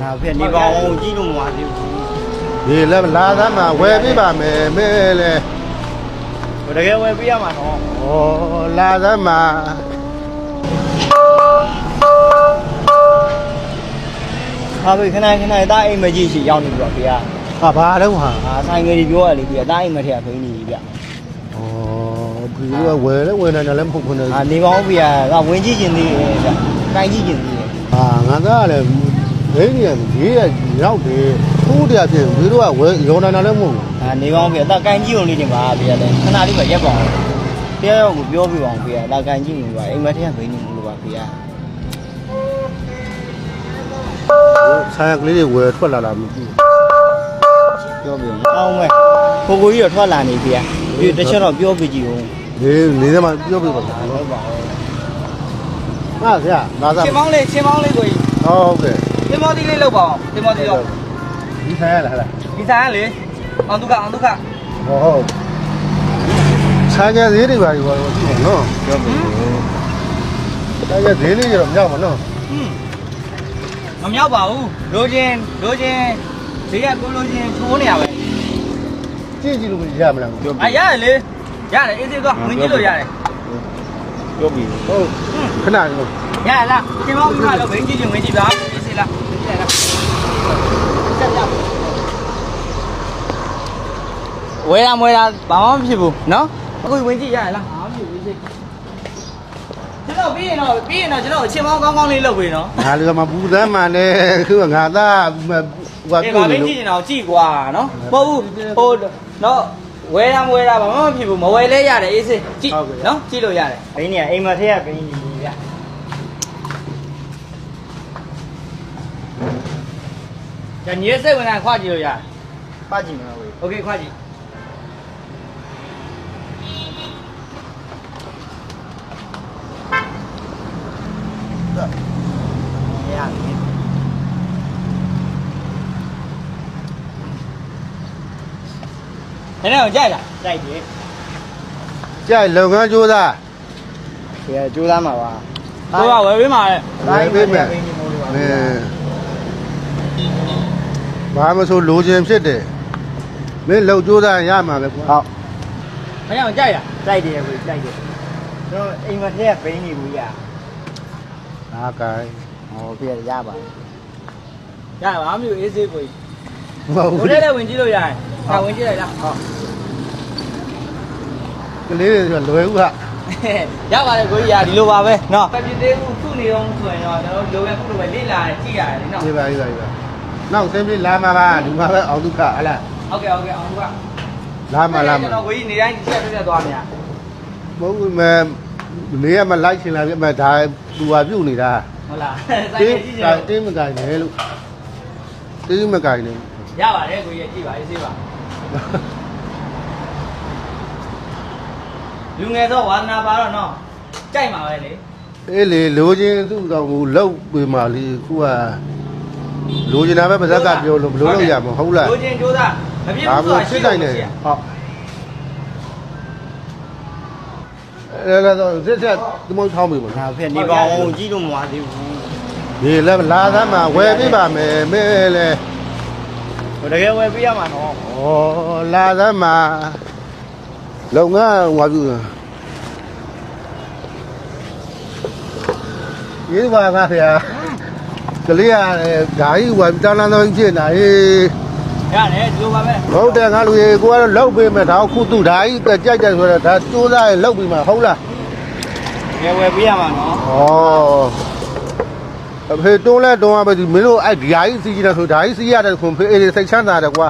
ဒါဖြစ်နေပါအောင်ကြည့်လို့မဝသေးဘူးဒီလည်းလာသားမှာဝယ်ပြပါမယ်မဲလေဟိုတကယ်ဝယ်ပေးရမှာနော်ဩလာသားမှာဟာပြီခဏခဏတာအိမ်မကြည့်ရှိရောက်နေပြီတော့ဖေကဟာဘာတော့ဟာအာဆိုင်ငယ်ကြီးပြောရလေဖေကတာအိမ်မထက်ဖိနေပြီဗျဩဒီကဝယ်လဲဝယ်နေတယ်လည်းမဟုတ်ဘူးနဲ့အာနေပါအောင်ဖေကဝင်ကြည့်ခြင်းသေးတယ်ဗျကိုင်ကြည့်ခြင်းသေးတယ်ဟာငါသားလည်း ဒိန်းနေကြီးရရောက်တယ်ထိုးတယ်ပြင်ဒီတော့ဝယ်ရောနေတာလည်းမဟုတ်ဘူးအာနေပါအောင်ဖေကတာကိုင်ကြည့်ုံလေးနေပါဖေကလည်းခဏလေးပဲရက်ပါအောင်တရားရောက်ကိုပြောပြပါအောင်ဖေကတာကိုင်ကြည့်နေပါအိမ်မထက်ဖိနေမှုလို့ပါဖေကဆိုင်ကလေးတွေဝယ်ထွက်လာတာမသိပြောပြအောင်မယ်ကိုကိုကြီးတော့ထွက်လာနေဖေကဒီတစ်ချက်တော့ပြောပြကြည့်ဦးဘူးနေနေထဲမှာပြောပြပါလားဟုတ်ပါဘူးဟာဆရာလာသားချင်းမောင်းလေးချင်းမောင်းလေးကိုကြီးဟုတ်ကဲ့ တင်မောတီလေးလောက်ပါအောင်တင်မောတီတော့ဒီဆိုင်ရလားဟလားဒီဆိုင်ကလေအောင်ဒုက္ခအောင်ဒုက္ခဟုတ်ဟုတ်ဆိုင်ကဈေးတွေပါဒီကတော့ကြည့်ပါနော်ပြောပြဆိုင်ကဈေးလေးတော့မရောက်ပါနော်ဟွန်းမမြောက်ပါဘူးလိုချင်လိုချင်ဈေးကကိုလိုချင်ချိုးနေရပဲကြည့်ကြည့်လို့ရမလားပြောအာရတယ်လေရတယ်အေးသေးတော့ဝင်ကြည့်လို့ရတယ်ပြောပြဟုတ်ခဏလေးရလားချင်းမောင်းပြီးမှတော့ဝင်ကြည့်ချင်ဝင်ကြည့်ပါအေးစေး လားဝင်ကြည့်လားဆက်ကြဝဲရမွဲတာဘာမှမဖြစ်ဘူးနော်အခုဝင်ကြည့်ရလားဟာပြီဝင်ကြည့်ကျွန်တော်ပြီးရင်တော့ပြီးရင်တော့ကျွန်တော်ချင်းမောင်းကောင်းကောင်းလေးလုပ်ပေးနော်ငါလည်းမပူသမ်းမှန်နဲ့ခုကငါသားဟိုအေးပြုဘာတ်ပဲနေကြည့်လို့ရင်တော့ကြည့်ကွာနော်မဟုတ်ဘူးဟိုနော်ဝဲရမဝဲတာဘာမှမဖြစ်ဘူးမဝဲလဲရတယ်အေးစေးကြည့်နော်ကြည့်လို့ရတယ်ဘိန်းနေအိမ်မထက်ကဘိန်းနေပြီဗျ 感觉这回呢跨几个月八几年了 ok 跨几前面有架子下一在楼高住的也就那嘛吧对吧我也没买来嗯 ဘာမဆိုလိုချင်ဖြစ်တယ်မင်းလှုပ်ကြိုးစားရမှာပဲကွာဟုတ်မရအောင်ကြိုက်ရလိုက်တယ်ကိုလိုက်တယ်ကျွန်တော်အိမ်မထက်ကဘိန်းနေဘူးရနားကိုင်းဟောပြရရပါရပါမလို့အေးစေးကိုမဟုတ်ဘူးကိုလည်းဝင်ကြည့်လို့ရတယ်ဟာဝင်ကြည့်လိုက်လားဟုတ်ကလေးတွေဆိုလွယ်ဦးဟာရပါတယ်ကိုကြီးရာဒီလိုပါပဲเนาะပက်ပြသေးဘူးခုနေတော့ဆိုရင်တော့ကျွန်တော်လိုပဲခုလိုပဲလေ့လာကြည့်ရတယ်เนาะဒီပါဒီပါဒီပါ နောက်ဆင်းပြီးလာမှာပါဒီမှာပဲအောင်ဒုက္ခဟလားဟုတ်ကဲ့ဟုတ်ကဲ့အောင်ကလာမှာလာကျွန်မှာတော်ကိုကြီးနေတိုင်းချက်ပြတ်သွားမြာမဟုတ်ဘူးမဲနေရမလိုက်ချင်လာပြမဒါသူဟာပြုတ်နေတာဟုတ်လားစိုတင်းက်ကြည့်ကြည့်တင်းမကင်နဲ့လို့တင်းမကင်နဲ့ရပါတယ်ကိုကြီးကြည့်ပါအေးစေးပါလူငယ်တော့ဝါသနာပါတော့နော်ကြိုက်မှာပဲလေအေးလေလိုချင်သူ့ကောင်ကိုလှုပ်ပေးမှလေခုက လိုချင်တာပဲပါဇက်ကပြောလို့ဘလို့လို့ရမှာဟုတ်လားလိုချင်ကြိုးစားမပြည့်ဒါဘူးမှဆိုတာဖြစ်ရှိနိုင်တယ်တယ်ဟုတ်အဲ့ဒါတော့စစ်ဆက်သမောထောင်းပြီပေါ့ဒါဖြစ်နေပါအောင်ကြည့်လို့မဝသေးဘူးဒီလည်းလာသားမှာဝယ်ပြပါမယ်မဲလေဟိုတကယ်ဝယ်ပေးရမှာနော်ဩလာသားမှာလုပ်ငန်းဟွာပြုရေးပါငါဖေဟာ ကလေးကဓာကြီးဝါပြီးတာလန်တော်ကြီးဖြစ်နေဟေးရတယ်ဒီလိုပါပဲဟုတ်တယ်ငါလူကြီးကိုကတော့လောက်ပေးမယ်ဒါကခုသူဓာကြီးကြိုက်ကြိုက်ဆိုတော့ဒါစူးစားရင်လောက်ပြီးမှဟုတ်လားငယ်ဝယ်ပေးရမှာနော်ဩအဖေတွန်းလဲတွန်းရပဲဒီမင်းတို့အဲ့ဒီဓာကြီးစီးကြတယ်ဆိုဓာကြီးစီးရတယ်ခွန်ဖေးအေးစိတ်ချမ်းသာတယ်ကွာ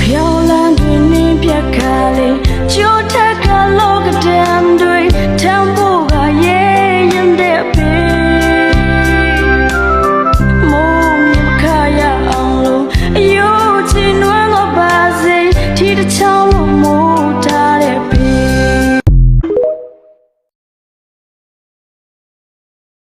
ပြောင်းလန်းတွင်နေပြက်ခါလေးချိုးထက်ကလောကတံတွေထံဖို့က